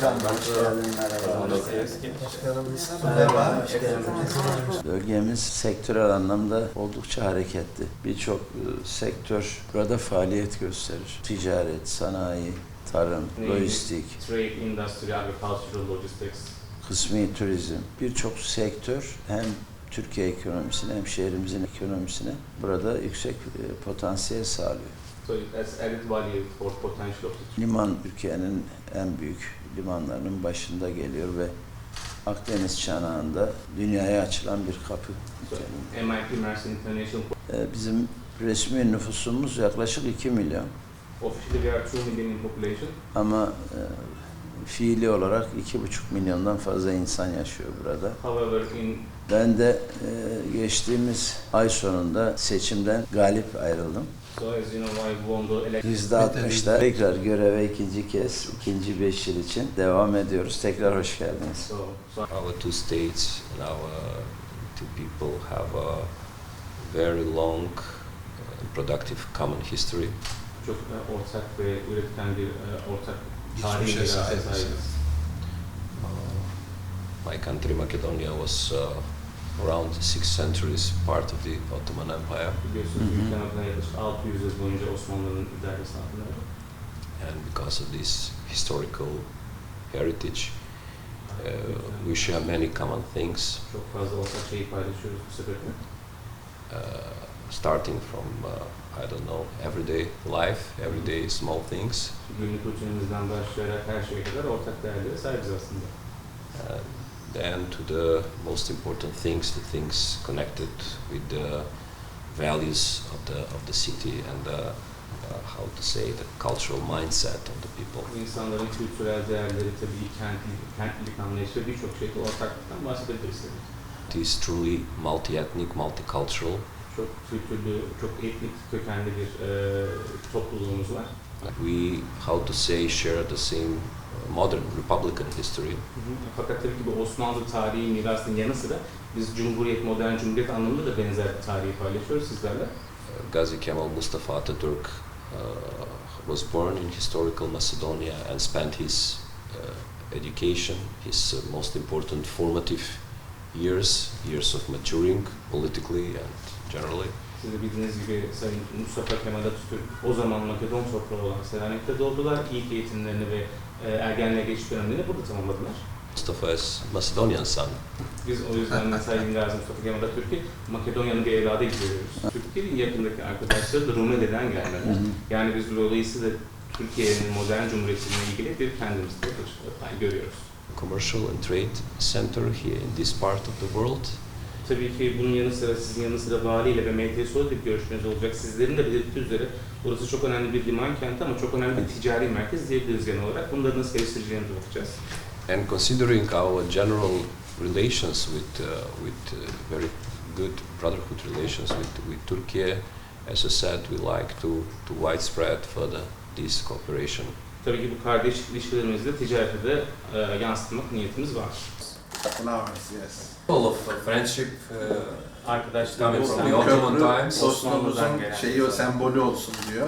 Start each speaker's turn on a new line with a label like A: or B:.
A: Hoş geldin. Merhaba.
B: Bölgemiz sektörel anlamda oldukça hareketli. Birçok e, sektör burada faaliyet gösterir. Ticaret, sanayi, tarım, lojistik,
C: trade, industry, agricultural, logistics.
B: kısmi turizm. Birçok sektör hem Türkiye ekonomisine hem şehrimizin ekonomisine burada yüksek e, potansiyel sağlıyor.
C: So it has added value for potential of the
B: Liman Türkiye'nin en büyük limanlarının başında geliyor ve Akdeniz çanağında dünyaya açılan bir kapı.
C: so, MIT Mersin International.
B: E, Bizim resmi nüfusumuz yaklaşık 2 milyon.
C: Officially we are 2 million in population.
B: Ama e, fiili olarak 2,5 milyondan fazla insan yaşıyor burada.
C: However, in
B: Ben de e, geçtiğimiz ay sonunda seçimden galip ayrıldım.
C: So as you know, I won the election.
B: %60'da tekrar göreve ikinci kez, ikinci beş yıl için devam ediyoruz. Tekrar hoş geldiniz.
D: Our two states and our two people have a very long and productive common history.
C: çok e, ortak ve üretken bir e, ortak tarihi
E: sahibiz.
C: sahibiz.
D: Uh, my country, Macedonia, was uh, around six centuries part of the Ottoman Empire,
C: Biliyorsunuz
B: Hı hı.
C: ülkem yaklaşık 600 yıl boyunca Osmanlı'nın idaresi altındaydı.
D: and because of this historical heritage, uh, we share many common things,
C: Çok fazla ortak şeyi paylaşıyoruz bu sebeple.
D: uh, starting from uh, I don't know everyday life, everyday small things,
C: Günlük rutinimizden başlayarak her şeye kadar ortak değerlere sahibiz aslında.
D: And then to the most important things, the things connected with the values of the of the city and the uh, how to say the cultural mindset of the people.
C: Bu insanların kültürel değerleri tabii kentli, kentlilik anlayışı birçok şeyde ortaklıktan bahsedebiliriz.
D: It is truly multi-ethnic, multicultural.
C: Çok kültürlü, çok etnik kökenli bir e, topluluğumuz var.
D: We, how to say, share the same uh, modern republican history.
C: Fakat tabii ki bu Osmanlı tarihi mirasının yanı sıra biz Cumhuriyet, modern Cumhuriyet anlamında da benzer bir tarihi paylaşıyoruz sizlerle.
D: Uh, Gazi Kemal Mustafa Atatürk uh, was born in historical Macedonia and spent his uh, education, his uh, most important formative years, years of maturing politically and generally.
C: Siz de bildiğiniz gibi Sayın Mustafa Kemal Atatürk o zaman Makedon toprağı olan Selanik'te doğdular. İlk eğitimlerini ve e, ergenliğe geçiş dönemlerini burada tamamladılar.
D: Mustafa is Macedonian son.
C: Biz o yüzden Sayın Gazi Mustafa Kemal Atatürk'ü Makedonya'nın bir evladı gibi görüyoruz. Türkiye'nin yakındaki arkadaşları da Rumeli'den gelmeler. Yani biz dolayısıyla Türkiye'nin modern cumhuriyetiyle ilgili bir kendimizde görüyoruz.
D: Commercial and trade center here in this part of the world.
C: Tabii ki bunun yanı sıra sizin yanı sıra valiyle ve MTSO bir görüşmeniz olacak. Sizlerin de belirttiği üzere burası çok önemli bir liman kenti ama çok önemli bir ticari merkez diyebiliriz genel olarak. Bunları nasıl geliştireceğimize bakacağız.
D: And considering our general relations with, uh, with uh, very good brotherhood relations with, with Turkey, as I said, we like to, to widespread further this cooperation.
C: Tabii ki bu kardeş ilişkilerimizi de ticarete de e, yansıtmak niyetimiz var.
E: Flowers, yes.
F: Full of uh, friendship. Uh,
C: Arkadaşlar
F: Coming from the Ottoman times,
C: Osmanlı'dan gelen.
E: şeyi o sembolü olsun diyor.